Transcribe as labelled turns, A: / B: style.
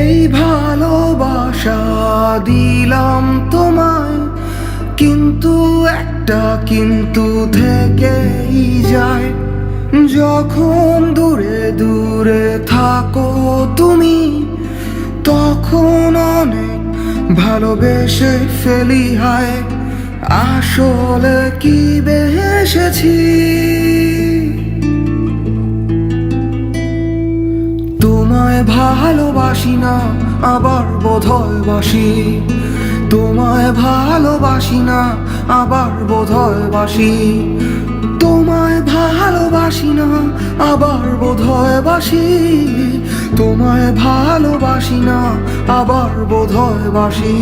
A: এই ভালোবাসা দিলাম তোমায়, কিন্তু একটা কিন্তু থেকেই যায়। যখন দূরে দূরে থাকো তুমি, তখন অনেক ভালোবেসে ফেলি হায়। আসলে কি বেসেছি ভালোবাসি না, আবার বোধয় বাসি তোমায় ভালোবাসি না, আবার বোধয় বাসি তোমায় ভালোবাসি না, আবার বোধয় বাসি তোমায় ভালোবাসি না, আবার বোধয় বাসি